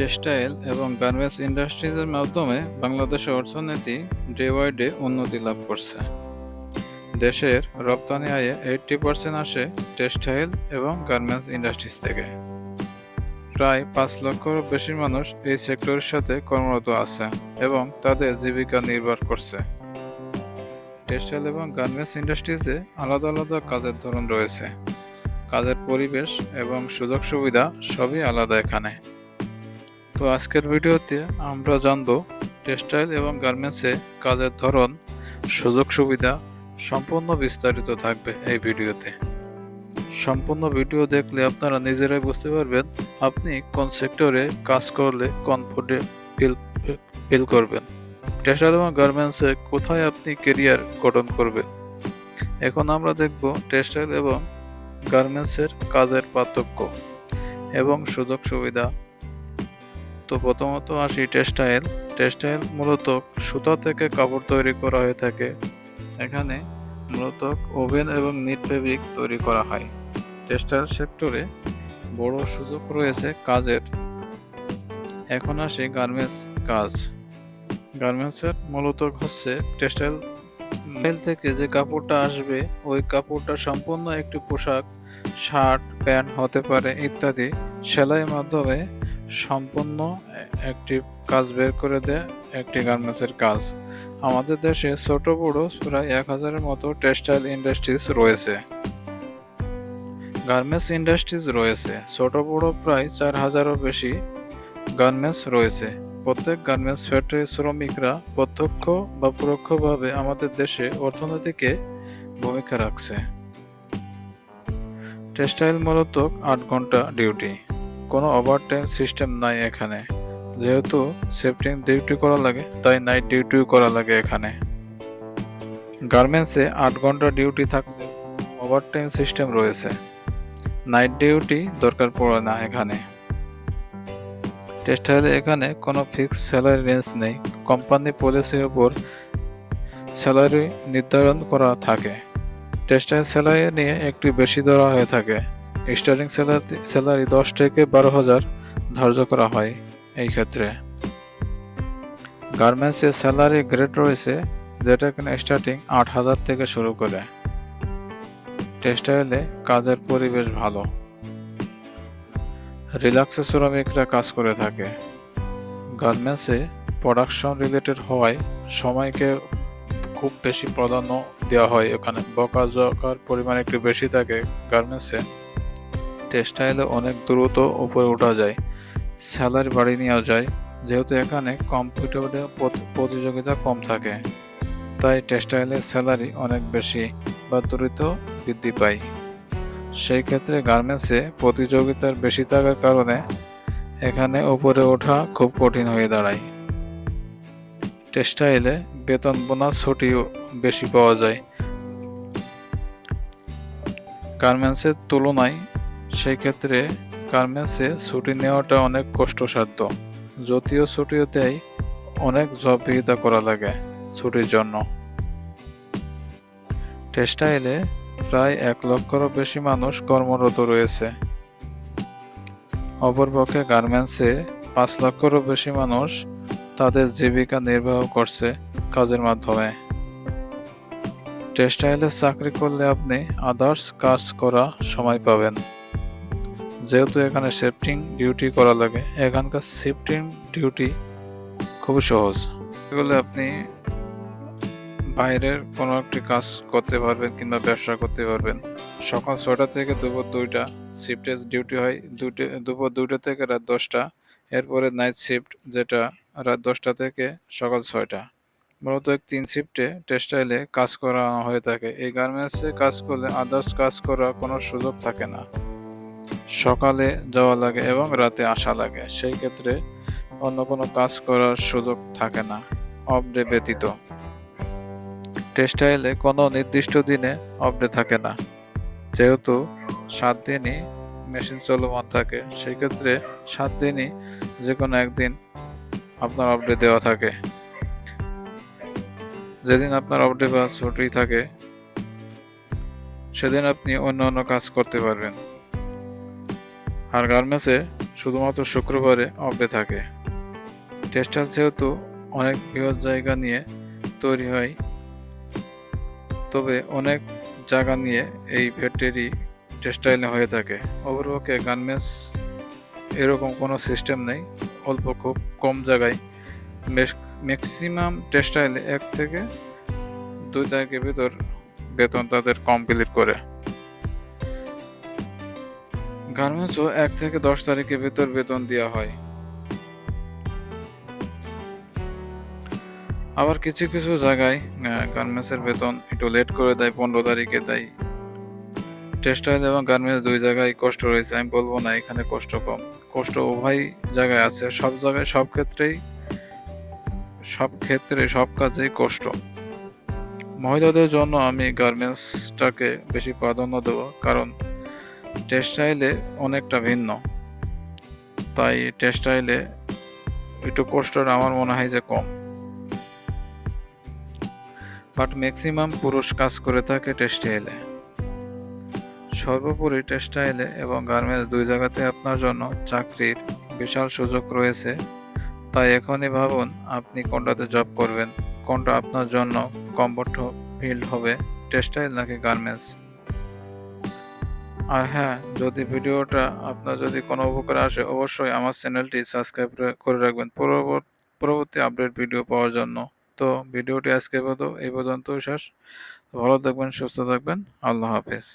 Textile এবং garments ইন্ডাস্ট্রিজের মাধ্যমে বাংলাদেশের অর্থনীতি ডে বাই ডে উন্নতি লাভ করছে। দেশের রপ্তানি আয়ে এইটটি পার্সেন্ট আসে টেক্সটাইল এবং গার্মেন্টস ইন্ডাস্ট্রিজ থেকে। প্রায় পাঁচ লক্ষেরও বেশি মানুষ এই সেক্টরের সাথে কর্মরত আছে এবং তাদের জীবিকা নির্ভর করছে। টেক্সটাইল এবং গার্মেন্টস ইন্ডাস্ট্রিজে আলাদা আলাদা কাজের ধরন রয়েছে। কাজের পরিবেশ এবং সুযোগ সুবিধা সবই আলাদা এখানে। তো আজকের ভিডিওতে আমরা জানব টেক্সটাইল এবং গার্মেন্টসে কাজের ধরন, সুযোগ সুবিধা সম্পূর্ণ বিস্তারিত থাকবে এই ভিডিওতে। সম্পূর্ণ ভিডিও দেখলে আপনারা নিজেরাই বুঝতে পারবেন আপনি কোন সেক্টরে কাজ করলে কমফোর্টেবল ফিল ফিল করবেন। টেক্সটাইল এবং গার্মেন্টসে কোথায় আপনি কেরিয়ার গঠন করবেন? এখন আমরা দেখব টেক্সটাইল এবং গার্মেন্টসের কাজের পার্থক্য এবং সুযোগ সুবিধা তো প্রথমত আসি টেক্সটাইল টেক্সটাইল মূলত সুতা থেকে কাপড় তৈরি করা হয়ে থাকে। এখানে মূলত ওভেন এবং নিট ফেব্রিক তৈরি করা হয়। টেক্সটাইল সেক্টরে বড় সুযোগ রয়েছে কাজের। এখন আসি গার্মেন্টস কাজ। গার্মেন্টসের মূলত হচ্ছে টেক্সটাইল মেল থেকে যে কাপড়টা আসবে, ওই কাপড়টা সম্পূর্ণ একটি পোশাক, শার্ট, প্যান্ট হতে পারে ইত্যাদি সেলাইয়ের মাধ্যমে সম্পূর্ণ একটি কাজ বের করে দেয়, একটি গার্মেন্টসের কাজ। আমাদের দেশে ছোট বড় প্রায় এক হাজারের মতো টেক্সটাইল ইন্ডাস্ট্রিজ রয়েছে। গার্মেন্টস ইন্ডাস্ট্রিজ রয়েছে। ছোট বড় প্রায় চার হাজারও বেশি গার্মেন্টস রয়েছে। প্রত্যেক গার্মেন্টস ফ্যাক্টরির শ্রমিকরা প্রত্যক্ষ বা পরোক্ষভাবে আমাদের দেশে অর্থনীতিকে ভূমিকা রাখছে। টেক্সটাইল মূলত আট ঘণ্টা ডিউটি কোনো ওভারটাইম সিস্টেম নাই এখানে। যেহেতু শিফটিং ডিউটি করা লাগে, তাই নাইট ডিউটিও করা লাগে এখানে। গার্মেন্টসে আট ঘণ্টা ডিউটি থাকলে ওভারটাইম সিস্টেম রয়েছে। নাইট ডিউটি দরকার পড়ে না এখানে। টেক্সটাইলে এখানে কোনো ফিক্স স্যালারি রেঞ্জ নেই। কোম্পানি পলিসির উপর স্যালারি নির্ধারণ করা থাকে। টেক্সটাইল স্যালারি নিয়ে একটু বেশি ধরা হয়ে থাকে। স্টার্টিং স্যালারি দশ থেকে বারো হাজার ধার্য করা হয় এই ক্ষেত্রে। গার্মেন্টসের স্যালারি গ্রেড রয়েছে যেটা কিনা স্টার্টিং আট হাজার থেকে শুরু করে। টেক্সটাইলে কাজের পরিবেশ ভালো। রিল্যাক্সে শ্রমিকরা কাজ করে থাকে। গার্মেন্টসে প্রোডাকশন রিলেটেড হওয়ায় সময়কে খুব বেশি প্রাধান্য দেওয়া হয়। এখানে বকা জকার পরিমাণ একটু বেশি থাকে গার্মেন্টসে। টেক্সটাইলে অনেক দ্রুত উপরে ওঠা যায়। স্যালারি বাড়িয়ে নেওয়া যায়, যেহেতু এখানে কম্পিউটারে প্রতিযোগিতা কম থাকে। তাই টেক্সটাইলের স্যালারি অনেক বেশি বা দ্রুত বৃদ্ধি পায়। সেই ক্ষেত্রে গার্মেন্টসে প্রতিযোগিতার বেশি থাকার কারণে এখানে উপরে ওঠা খুব কঠিন হয়ে দাঁড়ায়। টেক্সটাইলে বেতন বোনাস ছুটিও বেশি পাওয়া যায়। গার্মেন্টসের তুলনায় সেই ক্ষেত্রে গার্মেন্টসে ছুটি নেওয়াটা অনেক কষ্টসাধ্য। যদিও ছুটিও দেয়, অনেক জবাবদিহিতা করা লাগে ছুটির জন্য। টেক্সটাইলে প্রায় এক লক্ষেরও বেশি মানুষ কর্মরত রয়েছে। অপরপক্ষে গার্মেন্টসে পাঁচ লক্ষেরও বেশি মানুষ তাদের জীবিকা নির্বাহ করছে কাজের মাধ্যমে। টেক্সটাইলে চাকরি করলে আপনি আদার্স কাজ করা সময় পাবেন। যেহেতু এখানে শিফটিং ডিউটি করা লাগে, এখানকার শিফটিং ডিউটি খুবই সহজ। এগুলো আপনি বাইরের কোনো একটি কাজ করতে পারবেন কিংবা ব্যবসা করতে পারবেন। সকাল ছটা থেকে দুপুর দুইটা শিফটে ডিউটি হয় দুটো দুপুর দুইটা থেকে রাত দশটা, এরপরে নাইট শিফট যেটা রাত দশটা থেকে সকাল ছয়টা। মূলত এক তিন শিফটে টেক্সটাইলে কাজ করা হয়ে থাকে। এই গার্মেন্টসে কাজ করলে আদার্স কাজ করার কোনো সুযোগ থাকে না। সকালে যাওয়া লাগে এবং রাতে আসা লাগে। সেই ক্ষেত্রে অন্য কোনো কাজ করার সুযোগ থাকে না অফ ডে ব্যতীত টেক্সটাইলে কোনো নির্দিষ্ট দিনে অফ ডে থাকে না। যেহেতু সাত দিনই মেশিন চলমান থাকে, সেই ক্ষেত্রে সাত দিনই যে কোনো একদিন আপনার অফ ডে দেওয়া থাকে। যেদিন আপনার অফ ডে বা ছুটি থাকে, সেদিন আপনি অন্য অন্য কাজ করতে পারবেন। আর গার্মেন্টসে শুধুমাত্র শুক্রবারে অফ থাকে। টেক্সটাইল যেহেতু অনেক বৃহৎ জায়গা নিয়ে তৈরি হয়, তবে অনেক জায়গা নিয়ে এই ফ্যাক্টরি টেক্সটাইলে হয়ে থাকে। অপরপক্ষে গার্মেন্টস এরকম কোনো সিস্টেম নেই, অল্প খুব কম জায়গায়। ম্যাক্সিমাম টেক্সটাইলে এক থেকে দুই তারিখের ভিতর বেতন তাদের কমপ্লিট করে। গার্মেন্টসও এক থেকে দশ তারিখের ভিতর বেতন দেওয়া হয়। আবার কিছু কিছু জায়গায় গার্মেন্টসের বেতন একটু লেট করে দেয়, পনেরো তারিখে দেয়। টেক্সটাইল এবং গার্মেন্টস দুই জায়গায় কষ্ট রয়েছে, আমি বলব না এখানে কষ্ট কম। কষ্ট উভয় জায়গায় আছে, সব জায়গায়, সব ক্ষেত্রেই, সব ক্ষেত্রে, সব কাজেই কষ্ট। মহিলাদের জন্য আমি গার্মেন্টসটাকে বেশি প্রাধান্য দেব, কারণ টেক্সটাইলে অনেকটা ভিন্ন। তাই টেক্সটাইলে একটু কষ্টটা আমার মনে হয় যে কম। বাট ম্যাক্সিমাম পুরুষ কাজ করে থাকে টেক্সটাইলে সর্বোপরি টেক্সটাইলে এবং গার্মেন্টস দুই জায়গাতে আপনার জন্য চাকরির বিশাল সুযোগ রয়েছে। তাই এখনই ভাবুন আপনি কোনটাতে জব করবেন, কোনটা আপনার জন্য কমফর্ট ফিল্ড হবে টেক্সটাইল নাকি গার্মেন্টস আর হ্যাঁ যদি ভিডিওটা আপনার যদি কোনো উপকারে আসে, অবশ্যই আমার চ্যানেলটি সাবস্ক্রাইব করে রাখবেন পরবর্তী আপডেট ভিডিও পাওয়ার জন্য। তো ভিডিওটি আজকে এই পর্যন্তই শেষ। ভালো থাকবেন, সুস্থ থাকবেন। আল্লাহ হাফেজ।